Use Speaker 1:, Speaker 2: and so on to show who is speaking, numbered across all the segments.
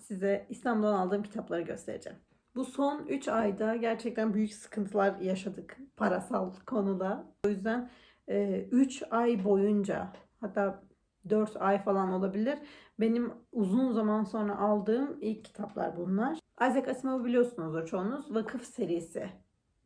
Speaker 1: size İstanbul'dan aldığım kitapları göstereceğim. Bu son 3 ayda gerçekten büyük sıkıntılar yaşadık parasal konuda. O yüzden 3 ay boyunca hatta 4 ay falan olabilir. Benim uzun zaman sonra aldığım ilk kitaplar bunlar. Isaac Asimov'u biliyorsunuzdur çoğunuz. Vakıf serisi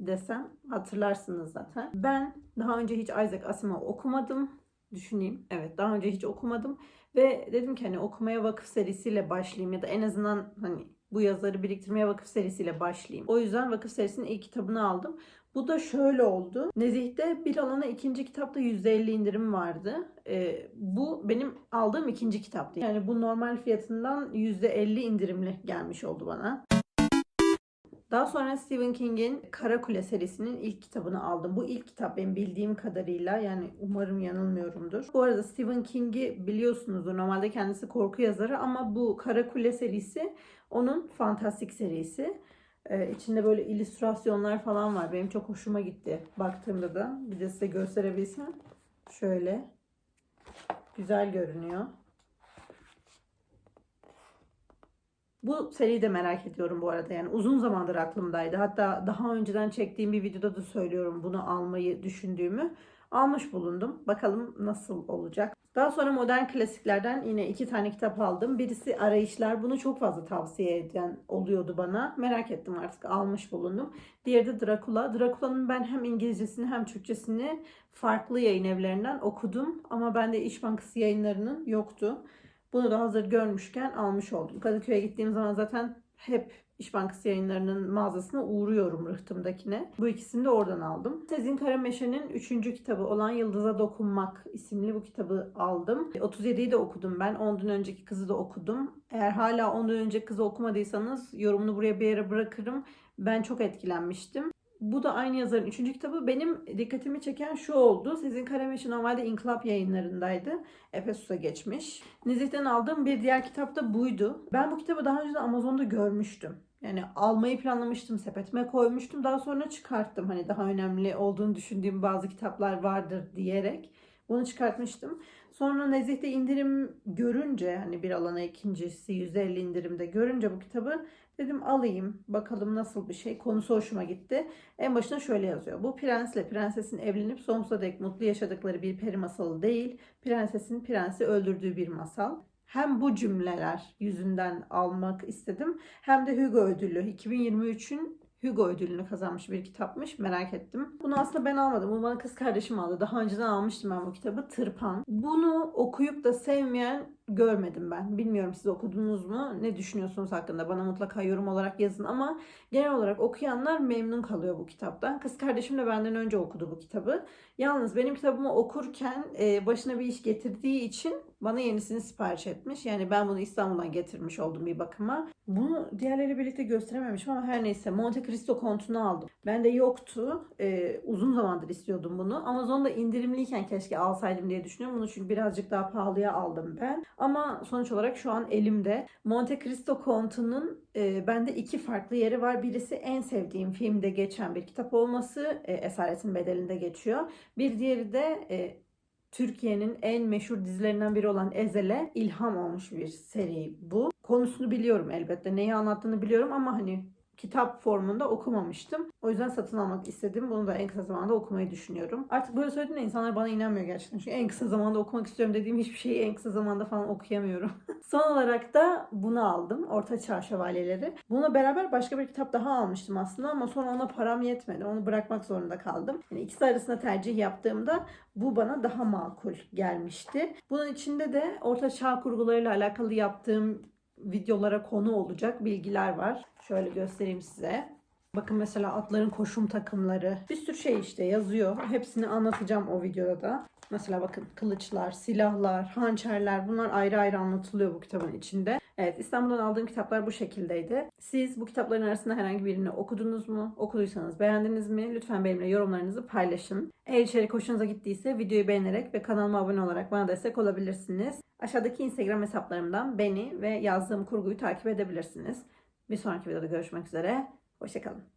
Speaker 1: desem hatırlarsınız zaten. Ben daha önce hiç Isaac Asimov okumadım. Düşüneyim. Evet daha önce hiç okumadım. Ve dedim ki hani okumaya vakıf serisiyle başlayayım ya da en azından hani bu yazıları biriktirmeye vakıf serisiyle başlayayım. O yüzden vakıf serisinin ilk kitabını aldım. Bu da şöyle oldu. Nezih'te bir alana ikinci kitapta %50 indirim vardı. Ee, bu benim aldığım ikinci kitaptı. Yani bu normal fiyatından %50 indirimli gelmiş oldu bana. Daha sonra Stephen King'in Kara Kule serisinin ilk kitabını aldım. Bu ilk kitap benim bildiğim kadarıyla yani umarım yanılmıyorumdur. Bu arada Stephen King'i biliyorsunuzdur. Normalde kendisi korku yazarı ama bu Kara Kule serisi onun fantastik serisi. Ee, içinde böyle illüstrasyonlar falan var. Benim çok hoşuma gitti baktığımda da. Bir de size gösterebilsem. Şöyle. Güzel görünüyor. Bu seriyi de merak ediyorum bu arada. Yani uzun zamandır aklımdaydı. Hatta daha önceden çektiğim bir videoda da söylüyorum bunu almayı düşündüğümü. Almış bulundum. Bakalım nasıl olacak. Daha sonra modern klasiklerden yine iki tane kitap aldım. Birisi Arayışlar. Bunu çok fazla tavsiye eden oluyordu bana. Merak ettim artık almış bulundum. Diğeri de Drakula. Drakula'nın ben hem İngilizcesini hem Türkçesini farklı yayın evlerinden okudum. Ama bende İş Bankası yayınlarının yoktu. Bunu da hazır görmüşken almış oldum. Kadıköy'e gittiğim zaman zaten hep İş Bankası yayınlarının mağazasına uğruyorum rıhtımdakine. Bu ikisini de oradan aldım. Sezin Karameşe'nin 3. kitabı olan Yıldız'a Dokunmak isimli bu kitabı aldım. 37'yi de okudum ben. Ondan önceki kızı da okudum. Eğer hala ondan önceki kızı okumadıysanız yorumunu buraya bir yere bırakırım. Ben çok etkilenmiştim. Bu da aynı yazarın üçüncü kitabı. Benim dikkatimi çeken şu oldu. Sizin Karameşi normalde İnkılap yayınlarındaydı. Efesus'a geçmiş. Nezih'ten aldığım bir diğer kitap da buydu. Ben bu kitabı daha önce de Amazon'da görmüştüm. Yani almayı planlamıştım, sepetime koymuştum. Daha sonra çıkarttım. Hani daha önemli olduğunu düşündüğüm bazı kitaplar vardır diyerek. Bunu çıkartmıştım. Sonra Nezih'te indirim görünce hani bir alana ikincisi %50 indirimde görünce bu kitabı dedim alayım bakalım nasıl bir şey. Konusu hoşuma gitti. En başına şöyle yazıyor. Bu prensle prensesin evlenip sonsuza dek mutlu yaşadıkları bir peri masalı değil. Prensesin prensi öldürdüğü bir masal. Hem bu cümleler yüzünden almak istedim hem de Hugo ödülü 2023'ün Hugo ödülünü kazanmış bir kitapmış. Merak ettim. Bunu aslında ben almadım. Bunu bana kız kardeşim aldı. Daha önceden almıştım ben bu kitabı. Tırpan. Bunu okuyup da sevmeyen görmedim ben. Bilmiyorum siz okudunuz mu? Ne düşünüyorsunuz hakkında? Bana mutlaka yorum olarak yazın ama genel olarak okuyanlar memnun kalıyor bu kitaptan. Kız kardeşim de benden önce okudu bu kitabı. Yalnız benim kitabımı okurken e, başına bir iş getirdiği için bana yenisini sipariş etmiş. Yani ben bunu İstanbul'dan getirmiş oldum bir bakıma. Bunu diğerleriyle birlikte gösterememişim ama her neyse Monte Cristo kontunu aldım. Bende yoktu. Ee, uzun zamandır istiyordum bunu. Amazon'da indirimliyken keşke alsaydım diye düşünüyorum. Bunu çünkü birazcık daha pahalıya aldım ben. Ama sonuç olarak şu an elimde. Monte Cristo kontunun e, bende iki farklı yeri var. Birisi en sevdiğim filmde geçen bir kitap olması. E, Esaretin Bedeli'nde geçiyor. Bir diğeri de e, Türkiye'nin en meşhur dizilerinden biri olan Ezel'e ilham olmuş bir seri bu. Konusunu biliyorum elbette. Neyi anlattığını biliyorum ama hani kitap formunda okumamıştım. O yüzden satın almak istedim. Bunu da en kısa zamanda okumayı düşünüyorum. Artık böyle söylediğimde insanlar bana inanmıyor gerçekten. Çünkü en kısa zamanda okumak istiyorum dediğim hiçbir şeyi en kısa zamanda falan okuyamıyorum. Son olarak da bunu aldım. Orta Çağ Şövalyeleri. Bununla beraber başka bir kitap daha almıştım aslında ama sonra ona param yetmedi. Onu bırakmak zorunda kaldım. Yani ikisi arasında tercih yaptığımda bu bana daha makul gelmişti. Bunun içinde de Orta Çağ kurgularıyla alakalı yaptığım videolara konu olacak bilgiler var. Şöyle göstereyim size. Bakın mesela atların koşum takımları. Bir sürü şey işte yazıyor. Hepsini anlatacağım o videoda da. Mesela bakın kılıçlar, silahlar, hançerler bunlar ayrı ayrı anlatılıyor bu kitabın içinde. Evet İstanbul'dan aldığım kitaplar bu şekildeydi. Siz bu kitapların arasında herhangi birini okudunuz mu? Okuduysanız beğendiniz mi? Lütfen benimle yorumlarınızı paylaşın. Eğer içerik hoşunuza gittiyse videoyu beğenerek ve kanalıma abone olarak bana destek olabilirsiniz. Aşağıdaki Instagram hesaplarımdan beni ve yazdığım kurguyu takip edebilirsiniz. Bir sonraki videoda görüşmek üzere. Hoşçakalın.